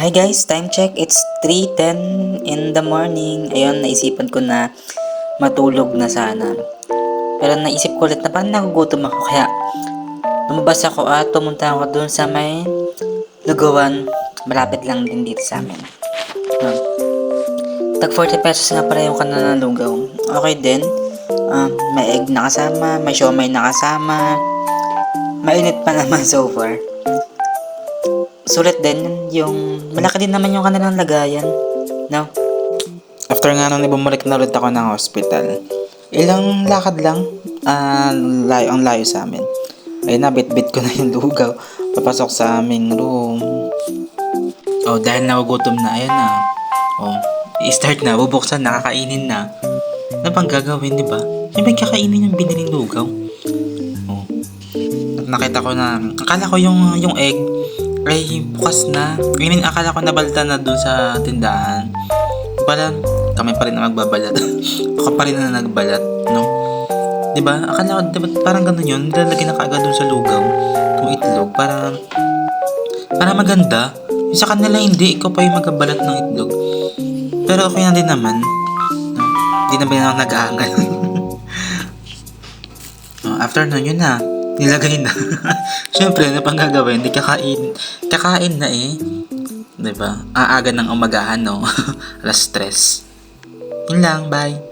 Hi guys, time check. It's 3.10 in the morning. Ayun, naisipan ko na matulog na sana. Pero naisip ko ulit na parang nagugutom ako. Kaya lumabas ako at pumunta ako dun sa may lugawan. Malapit lang din dito sa amin. No. Tag 40 pesos nga pala yung kanana ng lugaw. Okay din. Um, may egg na kasama, may siomay na kasama. Mainit pa naman so far. Sulit din yung malaki din naman yung kanilang lagayan. No? After nga nung bumalik na ulit ako ng hospital, ilang lakad lang, ah, layo, ang layo sa amin. Ay na, bit-bit ko na yung lugaw. Papasok sa aming room. Oh, dahil nagugutom na, ayan na. Oh, i-start na, bubuksan na, kakainin na. Ano pang gagawin, di ba? Siyempre, kakainin yung biniling lugaw. Oh. Nakita ko na, akala ko yung, yung egg, ay bukas na. I mean, akala ko nabalta na dun sa tindahan. Pala, kami pa rin na magbabalat. Ako pa rin na nagbalat, no? 'Di ba? Akala ko, diba, parang ganun yun. Nilalagay na kaagad dun sa lugaw. Yung itlog. Para, para maganda. Yung sa kanila hindi. Ikaw pa yung magbabalat ng itlog. Pero okay na din naman. No? Hindi na ba nag-aangal? after nun, yun na. Nilagay na. Siyempre, ano pang gagawin? Hindi kakain. Kakain na eh. 'Di ba? Aaga ng umagahan, no? Alas stress. Yun lang, bye.